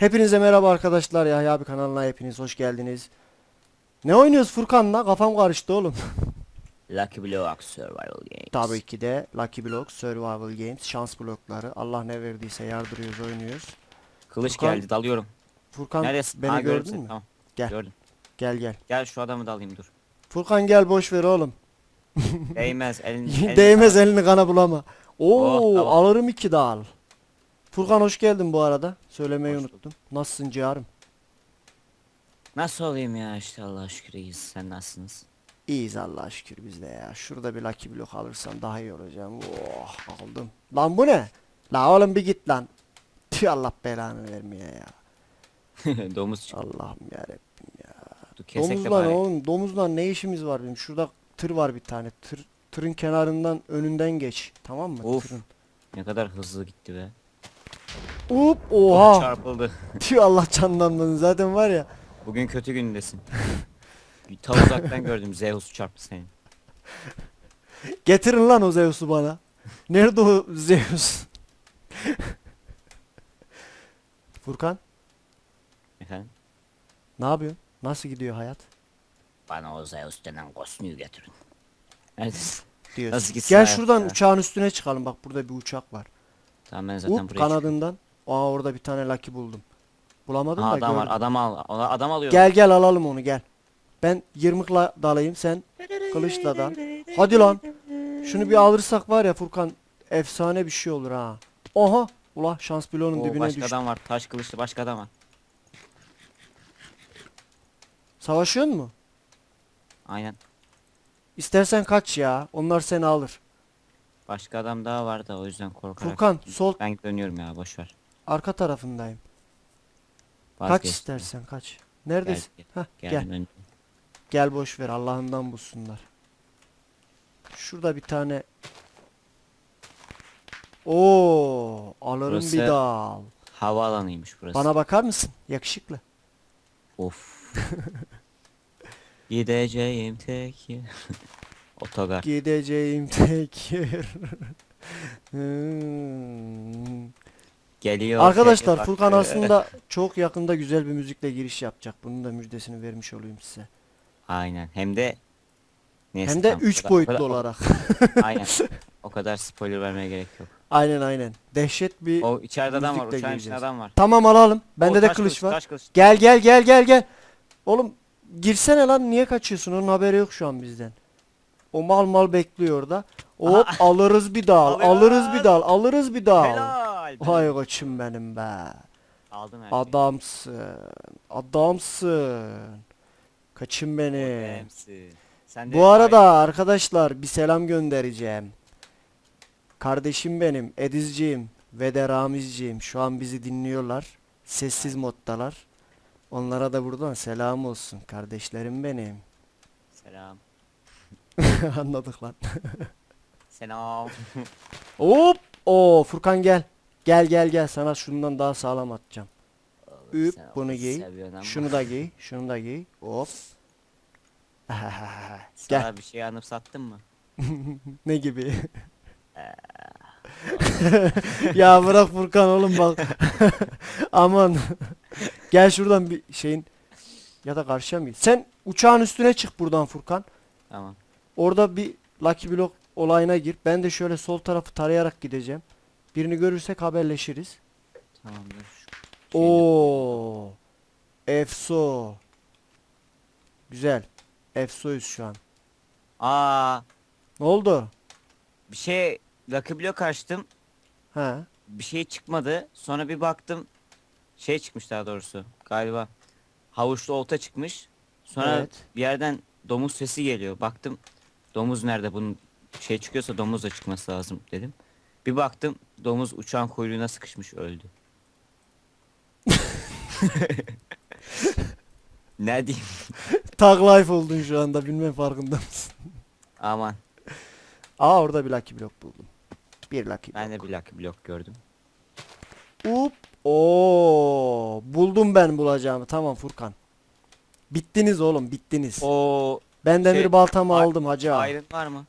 Hepinize merhaba arkadaşlar Yahya abi kanalına hepiniz hoş geldiniz. Ne oynuyoruz Furkan'la? Kafam karıştı oğlum. Lucky Block Survival Games. Tabii ki de Lucky Block Survival Games şans blokları. Allah ne verdiyse yardırıyoruz oynuyoruz. Kılıç Furkan- geldi dalıyorum. Furkan Neredesin? beni Ha, gördün seni, mü? Tamam. Gel. Gördüm. Gel gel. Gel şu adamı da alayım dur. Furkan gel boş ver oğlum. Değmez elin. elin- Değmez elini kana bulama. Oo Oh, tamam. alırım iki dal. Furkan hoş geldin bu arada. Söylemeyi Hoş bulduk. unuttum. Nasılsın ciğerim? Nasıl olayım ya işte Allah'a şükür iyiyiz. Sen nasılsınız? İyiyiz Allah'a şükür biz de ya. Şurada bir Lucky Block alırsam daha iyi olacağım. Oh aldım. Lan bu ne? La oğlum bir git lan. Tüh Allah belanı vermeye ya. Domuz çıktı. Allah'ım yarabbim. Dur kesek de Domuzla bari. oğlum domuzla ne işimiz var bizim? Şurada tır var bir tane. Tır tırın kenarından önünden geç. Tamam mı? Of. Tırın. Ne kadar hızlı gitti be. Up Oh, oha. çarpıldı. Tüh Allah canlanmadın zaten var ya. Bugün kötü gündesin. Ta uzaktan gördüm Zeus çarptı seni. Getirin lan o Zeus'u bana. Nerede o Zeus? Furkan Efendim? ne yapıyorsun? Nasıl gidiyor hayat? Bana o Zeus denen kosmuyu getirin. Neredesin? Diyorsun. Nasıl gitsin Gel hayat şuradan ya? uçağın üstüne çıkalım. Bak burada bir uçak var. Tamam ben zaten Up buraya kanadından. Aa orada bir tane Lucky buldum. Bulamadım Ha, da adam var gördüm. adam al. Ona- Adam alıyor. Gel gel alalım onu gel. Ben yırmıkla dalayım sen kılıçla dal. Hadi lan. Şunu bir alırsak var ya Furkan efsane bir şey olur ha. Oha. Ula şans bloğunun Oo, dibine başka düştü. adam var. Taş kılıçlı başka adam var. Savaşıyor mu? Aynen. İstersen kaç ya. Onlar seni alır. Başka adam daha var da o yüzden korkarak. Furkan sol Ben dönüyorum ya boş ver. Arka tarafındayım. Kaç Vazgeçtim. istersen kaç. Neredesin? Gel, Hah Gel, gel. ön- Gel boş ver Allah'ından bulsunlar. Şurada bir tane Oo, alırım Burası- bir dal. Havaalanıymış burası. Bana bakar mısın? Yakışıklı. Of. Gideceğim tek yer. Otogar. Gideceğim tek yer. Hmm. Geliyor. Arkadaşlar şey, Furkan bak, aslında çok yakında güzel bir müzikle giriş yapacak. Bunun da müjdesini vermiş olayım size. Aynen. Hem de Neyse, Hem de tamam, o 3 kadar- boyutlu o kadar- olarak. Aynen. O kadar spoiler vermeye gerek yok. aynen aynen. Dehşet bir O içeride adam var. Uçağın içinde adam var. Tamam alalım. Bende Oo, de taş kılıç var. Kılıç. Gel gel gel gel gel. Oğlum girsene lan niye kaçıyorsun? Onun haberi yok şu an bizden. O mal mal bekliyor orada. Hop alırız bir dal. Alırız bir dal. Alırız bir dal. Helal. Hay koçum benim be. Aldım her şeyi. Adamsın. Adamsın. Kaçın beni. Adamsın. Sen de Bu arada arkadaşlar bir selam göndereceğim. Kardeşim benim Edizciğim ve de Ramizciğim şu an bizi dinliyorlar. Sessiz moddalar. Onlara da buradan selam olsun kardeşlerim benim. Selam. Anladık lan. Selam. Hop! Oo Furkan gel. Gel gel gel sana şundan daha sağlam atacağım. Üp Sen bunu onu giy. seviyorsun ama Şunu da giy. Şunu da giy. Hop. Sana gel. bir şey anıp sattın mı? Ne gibi? ya bırak Furkan oğlum bak. Aman. Gel şuradan bir şeyin ya da karşıya mı? git? Sen uçağın üstüne çık buradan Furkan. Tamam. Orada bir Lucky Block olayına gir. Ben de şöyle sol tarafı tarayarak gideceğim. Birini görürsek haberleşiriz. Tamamdır. Şu şeyini- Oo. Efso. Güzel. Efsoyuz şu an. Aa, Ne oldu? bir şey Lucky Block açtım. Ha. Bir şey çıkmadı. Sonra bir baktım. Şey çıkmış daha doğrusu. Galiba havuçlu olta çıkmış. Sonra Evet. bir yerden domuz sesi geliyor. Baktım domuz nerede? Bunun şey çıkıyorsa domuz da çıkması lazım dedim. Bir baktım domuz uçağın kuyruğuna sıkışmış öldü. ne diyeyim? Tag life oldun şu anda bilmem farkında mısın? Aman Aa orada bir Lucky Block buldum. Bir Lucky ben de bir Lucky Block gördüm. Up. Oo, buldum ben bulacağımı. Tamam Furkan. Bittiniz oğlum, bittiniz. O ben demir şey, baltamı ay- aldım hacı iron var mı?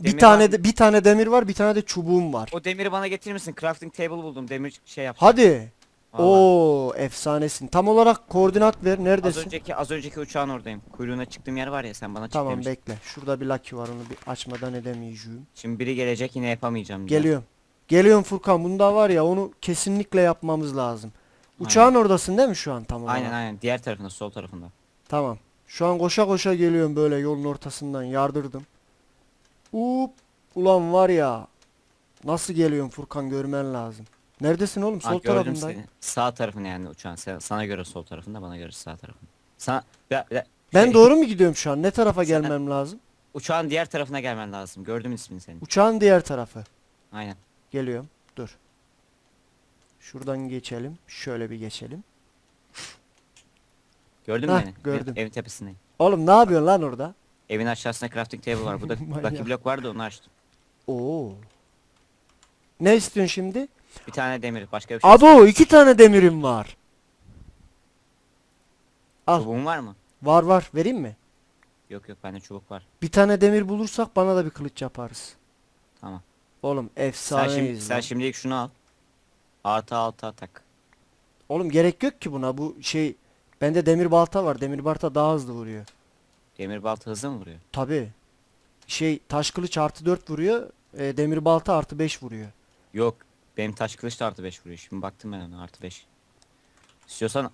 Bir demir tane de bir tane demir var, bir tane de çubuğum var. O demiri bana getirir misin? Crafting table buldum. Demir şey yap. Hadi. Oo, efsanesin. Tam olarak koordinat ver. Az Neredesin? önceki az önceki uçağın oradayım. Kuyruğuna çıktığım yer var ya sen bana çık Tamam demiştin. bekle. Şurada bir Lucky var onu bir açmadan edemeyeceğim. Şimdi biri gelecek yine yapamayacağım. diye. Geliyorum. Geliyorum Furkan. Bunda var ya onu kesinlikle yapmamız lazım. Uçağın oradasın değil mi şu an tam olarak? Aynen aynen diğer tarafında sol tarafında. Tamam. Şu an koşa koşa geliyorum böyle yolun ortasından yardırdım. Up. Ulan var ya. Nasıl geliyorum Furkan görmen lazım. Neredesin oğlum? Sol seni. Sağ tarafın yani uçağın. Sana göre sol tarafında bana göre sağ tarafında. Sana ya, ya- Ben şey, doğru mu gidiyorum şu an? Ne tarafa Sen- gelmem lazım? Uçağın diğer tarafına gelmen lazım. Gördüm ismini senin. Uçağın diğer tarafı. Aynen. Geliyorum. Dur. Şuradan geçelim. Şöyle bir geçelim. Gördün mü Hah, beni? gördüm. Evin tepesindeyim. Oğlum ne yapıyorsun lan orada? Evin aşağısında crafting table var. Burada Manyak. Lucky Block vardı onu açtım. Oo. Ne istiyorsun şimdi? Bir tane demir. Başka bir şey Abo iki tane demirim var. al. Çubuğun var mı? Var var. Vereyim mi? Yok yok bende çubuk var. Bir tane demir bulursak bana da bir kılıç yaparız. Tamam. Oğlum Sen, efsaneyiz şimdi, sen lan. şimdilik şunu al. Artı altı atak. Oğlum gerek yok ki buna. Bu şey bende demir balta var. Demir balta daha hızlı vuruyor. Demir balta hızlı mı vuruyor? Tabi. Şey taş kılıç artı 4 vuruyor. e, demir balta artı 5 vuruyor. Yok. Benim taş kılıç da artı 5 vuruyor. Şimdi baktım ben ona artı 5. İstiyorsan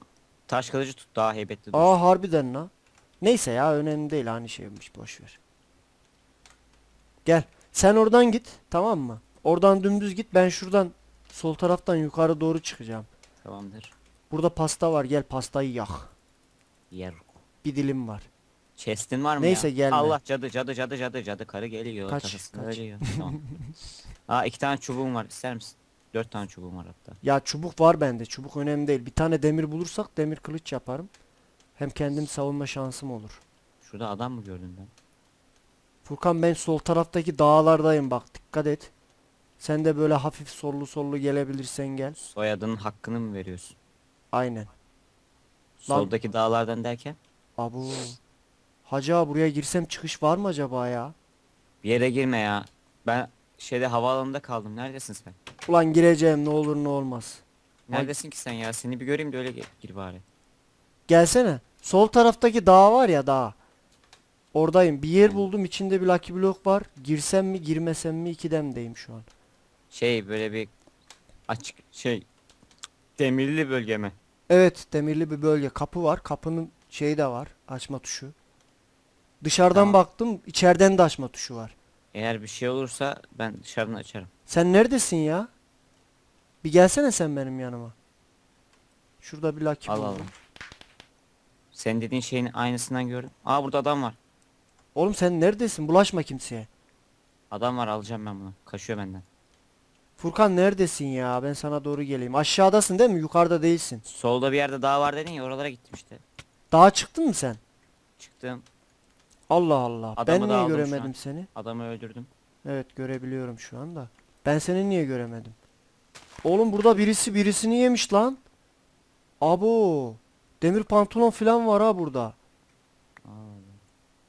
taş kılıcı tut daha heybetli dursun. Aa harbiden la. Neyse ya önemli değil hani şeymiş boş ver. Gel. Sen oradan git tamam mı? Oradan dümdüz git ben şuradan sol taraftan yukarı doğru çıkacağım. Tamamdır. Burada pasta var gel pastayı yak. Yer. Bir dilim var. Chest'in var mı Neyse, ya? gelme. Allah cadı cadı cadı cadı cadı karı geliyor. Kaç, kafasına kaç. geliyor. Tamam. Aa iki tane çubuğum var ister misin? Dört tane çubuğum var hatta. Ya çubuk var bende. Çubuk önemli değil. Bir tane demir bulursak demir kılıç yaparım. Hem kendim savunma şansım olur. Şurada adam mı gördün ben? Furkan ben sol taraftaki dağlardayım bak dikkat et. Sen de böyle hafif sollu sollu gelebilirsen gel. Soyadının hakkını mı veriyorsun? Aynen. Soldaki dağlardan derken? Abu. Hacı ağa, buraya girsem çıkış var mı acaba ya? Bir yere girme ya. Ben şeyde havaalanında kaldım. Neredesin sen? Ulan gireceğim ne olur ne olmaz. Neredesin ki sen ya? Seni bir göreyim de öyle gir, gir bari. Gelsene. Sol taraftaki dağ var ya dağ. Oradayım. Bir yer buldum. içinde bir lucky block var. Girsem mi girmesem mi ikidemdeyim şu an. Şey böyle bir açık şey demirli bölge mi? Evet demirli bir bölge. Kapı var. Kapının şeyi de var. Açma tuşu. Dışarıdan Tamam. baktım. içeriden de açma tuşu var. Eğer bir şey olursa ben dışarıdan açarım. Sen neredesin ya? Bir gelsene sen benim yanıma. Şurada bir lucky Al al. buldum. Senin dediğin şeyin aynısından gördüm. Aa burada adam var. Oğlum sen neredesin? Bulaşma kimseye. Adam var alacağım ben bunu. Kaçıyor benden. Furkan neredesin ya? Ben sana doğru geleyim. Aşağıdasın değil mi? Yukarıda değilsin. Solda bir yerde dağ var dedin ya oralara gittim işte. Dağa çıktın mı sen? Çıktım. Allah Allah. Adamı ben da niye aldım şu göremedim seni? Adamı öldürdüm. Evet görebiliyorum şu anda. Ben seni niye göremedim? Oğlum burada birisi birisini yemiş lan. Abo. Demir pantolon falan var ha burada.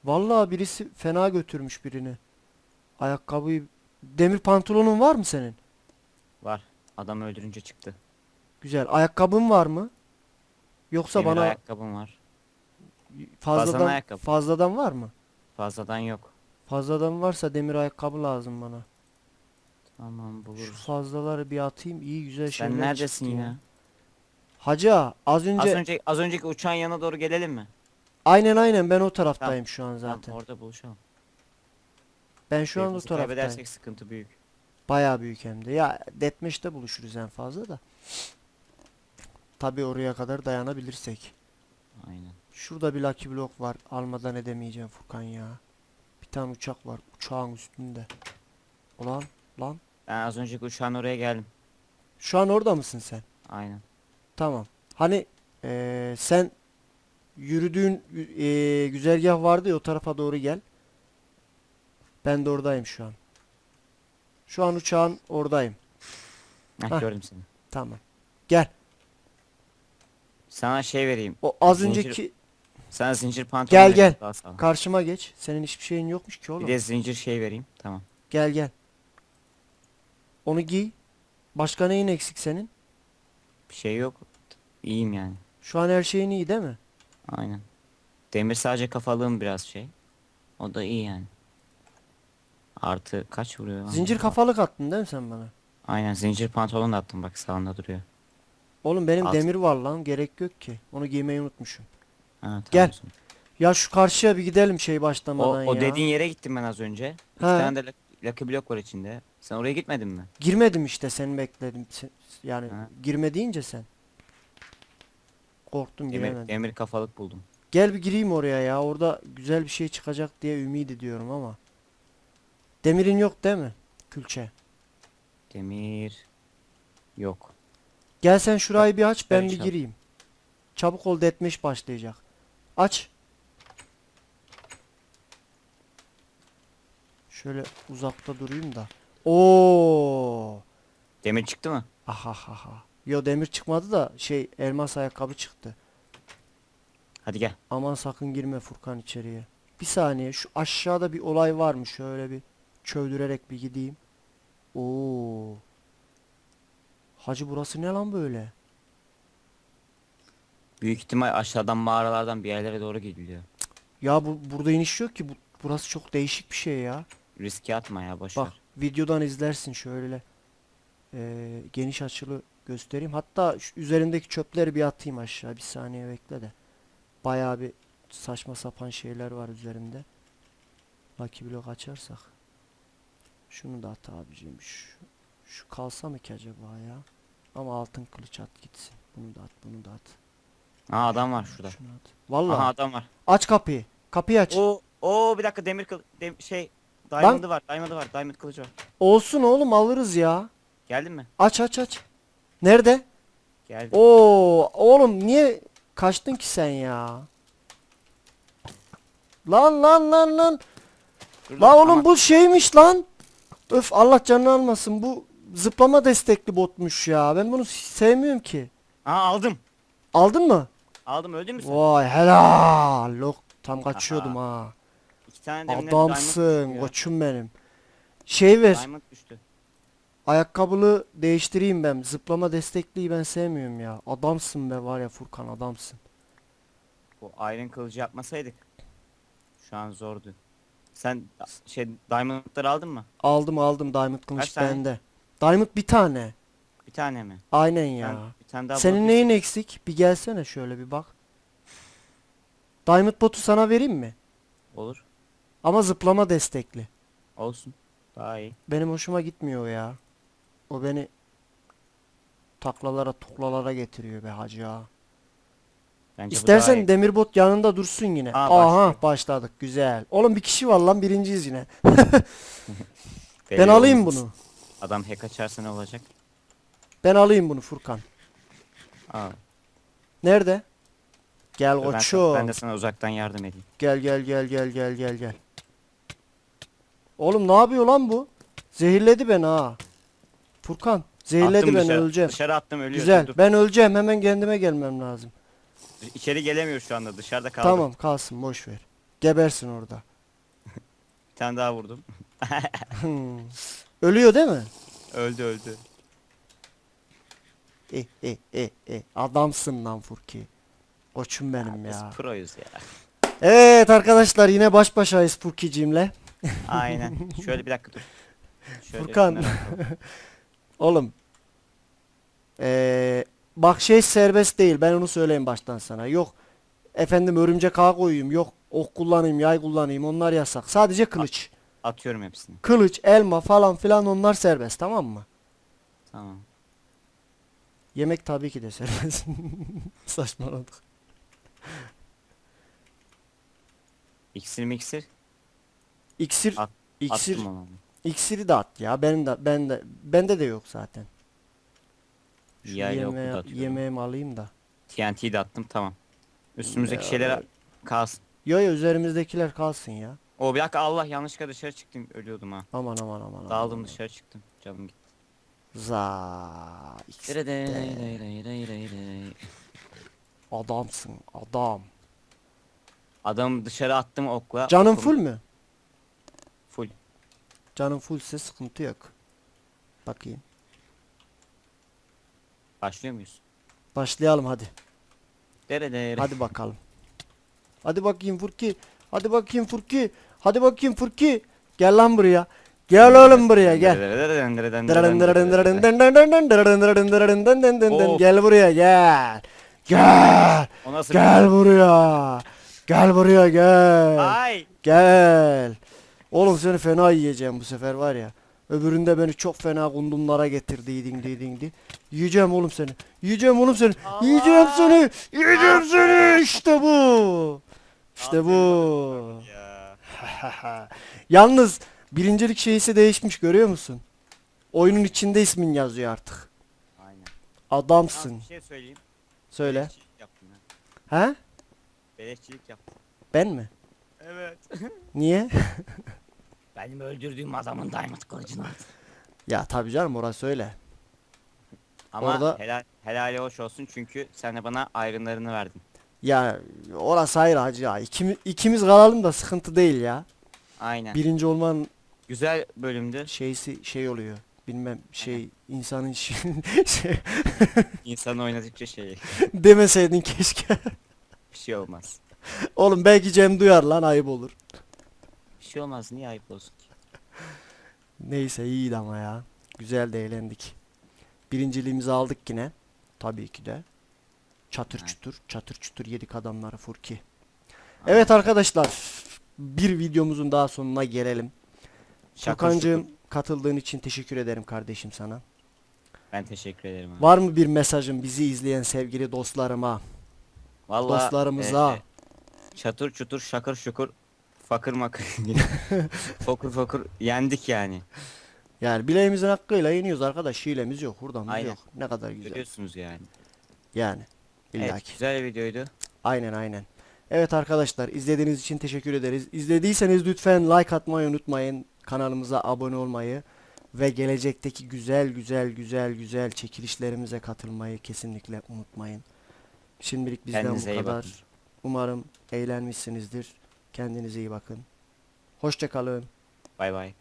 Vallahi birisi fena götürmüş birini. Ayakkabıyı Demir pantolonun var mı senin? var. Adamı öldürünce çıktı. Güzel. Ayakkabın var mı? Yoksa Demir bana ayakkabım var. Fazladan Fazladan ayakkabı. fazladan var mı? Fazladan yok. Fazladan varsa demir ayakkabı lazım bana. Tamam Şu buluruz. fazlaları bir atayım. iyi güzel şeyler Sen neredesin çıktı ya? Hacı ağa, az önce Az önce az önceki uçağın yanına doğru gelelim mi? aynen aynen ben o taraftayım şu an zaten. Tamam orada buluşalım. ben şu an o Birbirimizi taraftayım. kaybedersek sıkıntı büyük. Bayağı büyük hem de. Ya Deathmatch'te buluşuruz en fazla da. Tabi oraya kadar dayanabilirsek. Aynen. Şurada bir lucky block var. Almadan edemeyeceğim Furkan ya. Bir tane uçak var. Uçağın üstünde. Ulan lan. Ben az önceki uçağın oraya geldim. Şu an orada mısın sen? Aynen. Tamam. Hani eee, sen yürüdüğün eee, güzergah vardı ya o tarafa doğru gel. Ben de oradayım şu an. Şu an uçağın oradayım. Heh, Hah. gördüm seni. Tamam. Gel. Sana şey vereyim. O az Zincir- önceki Sana zincir pantolon Gel, gel. daha karşıma geç. Senin hiçbir şeyin yokmuş ki Bir oğlum. de zincir şey vereyim. Tamam. Gel gel. Onu giy. Başka neyin eksik senin? Bir şey yok. İyiyim yani. Şu an her şeyin iyi değil mi? Aynen. Demir sadece kafalığım biraz şey. O da iyi yani. Artı kaç vuruyor? lan? Zincir kafalık attın değil mi sen bana? Aynen zincir pantolon da attım bak sağında duruyor. Oğlum benim At. demir var lan gerek yok ki. Onu giymeyi unutmuşum. Ha, tamam Gel. Ya şu karşıya bir gidelim şey O, başlamadan o ya. dediğin yere gittim ben az önce. İki He. tane de lak- Lucky Block var içinde. Sen oraya gitmedin mi? Girmedim işte seni bekledim. Yani Ha. girme deyince sen. Korktum Demir, giremedim. demir kafalık buldum. Gel bir gireyim oraya ya. Orada güzel bir şey çıkacak diye ümit ediyorum ama. Demirin yok değil mi? Külçe. Demir yok. Gel sen şurayı bir aç ben Evet, bir çabuk. gireyim. Çabuk ol detmiş başlayacak. Aç. Şöyle uzakta durayım da. Oo. Demir çıktı mı? Aha ha ha. Yo demir çıkmadı da şey elmas ayakkabı çıktı. Hadi gel. Aman sakın girme Furkan içeriye. Bir saniye şu aşağıda bir olay var mı? Şöyle bir çöldürerek bir gideyim. Oo. Hacı burası ne lan böyle? Büyük ihtimal aşağıdan mağaralardan bir yerlere doğru gidiliyor. Ya bu burada iniş yok ki. Bu, burası çok değişik bir şey ya. Riske atma ya boş Bak ver. videodan izlersin şöyle. Ee, geniş açılı göstereyim. Hatta şu üzerindeki çöpleri bir atayım aşağı. Bir saniye bekle de. Bayağı bir saçma sapan şeyler var üzerinde. Lucky block açarsak. Şunu da at abicim. Şu, şu kalsa mı ki acaba ya? Ama altın kılıç at gitsin. Bunu da at, bunu da at. Aa adam var şurada. Şunu at. Vallahi. Aha adam var. Aç kapıyı. Kapıyı aç. O o bir dakika demir kıl dem- şey diamond'ı var. Diamond'ı var. Diamond kılıcı var. Olsun oğlum alırız ya. Geldin mi? Aç aç aç. Nerede? Geldim. Oo, oğlum niye kaçtın ki sen ya? Lan lan lan lan. Dur La lan, oğlum ama- bu şeymiş lan. Öf Allah canını almasın. Bu zıplama destekli botmuş ya. Ben bunu sevmiyorum ki. Aa aldım. Aldın mı? Aldım öldün mü sen? Vay helal. Lok tam kaçıyordum ha. İki tane Adamsın koçum benim. Şey ver. Diamond düştü. Ayakkabılı değiştireyim ben. Zıplama destekliyi ben sevmiyorum ya. Adamsın be var ya Furkan adamsın. Bu iron kılıcı yapmasaydık. Şu an zordu. Sen şey diamond'ları aldın mı? Aldım aldım Diamond kılıç Kaç tane? bende. Diamond bir tane. Bir tane mi? Aynen ya. bir tane daha Senin neyin eksik? Bir gelsene şöyle bir bak. Diamond botu sana vereyim mi? Olur. Ama zıplama destekli. Olsun. Daha iyi. Benim hoşuma gitmiyor ya. O beni taklalara tuklalara getiriyor be hacı ya. Bence İstersen demir bot yanında dursun yine. Aa, Aha başladı. başladık güzel. Oğlum bir kişi var lan birinciyiz yine. Ben alayım bunu. Adam hack açarsa ne olacak? Ben alayım bunu Furkan. Aa, Nerede? Gel dur ben, koçum. ben de sana uzaktan yardım edeyim. Gel gel gel gel gel gel gel. Oğlum ne yapıyor lan bu? Zehirledi beni ha. Furkan zehirledi Attım beni dışarı, öleceğim. Dışarı attım ölüyor. Güzel. Dur. Ben öleceğim. Hemen kendime gelmem lazım. İçeri gelemiyor şu anda dışarıda kaldı. Tamam kalsın boş ver. Gebersin orada. Bir tane daha vurdum. Ölüyor değil mi? öldü öldü. Eh eh eh eh. Adamsın lan Furki. Koçum benim Biz ya. proyuz ya. Evet arkadaşlar yine baş başayız Furkiciğimle. Aynen. Şöyle bir dakika dur. Şöyle Furkan. Oğlum. Ee, bak şey serbest değil. Ben onu söyleyeyim baştan sana. Yok. Efendim örümcek ağı koyayım. Yok ok kullanayım, yay kullanayım. Onlar yasak. Sadece kılıç. Atıyorum hepsini. Kılıç, elma falan filan onlar serbest. Tamam mı? Tamam. Yemek tabii ki de serbest. Saçmaladık. İksir miksir. İksir, At- iksir, Attım onu. iksiri de at ya. Benim de, ben de, bende de yok zaten. Şu Yayla yemeğe, atıyorum. yemeğimi alayım da. TNT'yi de attım tamam. Üstümüzdeki Ya, şeyler kalsın. Yo yo üzerimizdekiler kalsın ya. O bir dakika Allah yanlışlıkla dışarı çıktım ölüyordum ha. Aman aman aman. aman, Dağıldım aman. dışarı çıktım. Canım gitti. Za. Adamsın adam. Adam dışarı attım okla. Canın okum- full mü? Full. Canın fullse sıkıntı yok. Bakayım. Başlıyor muyuz? Başlayalım hadi. Dere dere. Hadi bakalım. Hadi bakayım Furki. Hadi bakayım Furki. Hadi bakayım Furki. Gel lan buraya. Gel oğlum buraya gel. Of. Gel buraya gel. Gel. O nasıl Gel buraya. Gel buraya gel. Ay. Gel. Oğlum seni fena yiyeceğim bu sefer var ya. Öbüründe beni çok fena kundumlara getirdiydin dedindi. Yiyeceğim oğlum seni. Yiyeceğim oğlum seni. Yiyeceğim seni. Yiyeceğim seni. İşte bu. İşte bu. Ya. Yalnız birincilik şeysi değişmiş görüyor musun? Oyunun içinde ismin yazıyor artık. Aynen. Adamsın. Bir şey söyleyeyim. Söyle. Beleşçilik yaptım ben. He? Beleşçilik yaptım. Ben mi? Evet. Niye? Benim öldürdüğüm adamın diamond kılıcını aldım. ya tabii canım orası öyle. Ama Orada- helal, helali hoş olsun çünkü sen de bana ayrınlarını verdin. Ya orası ayrı hacı ya. İkimiz, ikimiz kalalım da sıkıntı değil ya. Aynen. Birinci olmanın Güzel bölümdü. şeysi şey oluyor. Bilmem şey insanın şey, şey İnsanı oynadıkça şey demeseydin keşke. bir şey olmaz. Oğlum belki Cem duyar lan ayıp olur. Bir şey olmaz niye ayıp olsun ki? Neyse iyiydi ama ya. Güzel de eğlendik. Birinciliğimizi aldık yine. Tabii ki de. Çatır Evet. çutur, çatır çutur yedik adamları Furki. Evet arkadaşlar. Bir videomuzun daha sonuna gelelim. Şukur. katıldığın için teşekkür ederim kardeşim sana. Ben teşekkür ederim abi. Var mı bir mesajın bizi izleyen sevgili dostlarıma, Vallahi, dostlarımıza? e, çatır çutur şakır şukur fakır makır fokur fokur yendik yani. Yani bileğimizin hakkıyla yeniyoruz arkadaş. Hilemiz yok, hurdamız Aynen. yok. Ne kadar güzel. Görüyorsunuz yani. Yani. İlla Evet güzel bir videoydu. Aynen aynen. Evet arkadaşlar izlediğiniz için teşekkür ederiz. İzlediyseniz lütfen like atmayı unutmayın. Kanalımıza abone olmayı ve gelecekteki güzel güzel güzel güzel çekilişlerimize katılmayı kesinlikle unutmayın. Şimdilik bizden Kendinize bu kadar. bakın. Umarım eğlenmişsinizdir. Kendinize iyi bakın. Hoşça kalın. Bay bay.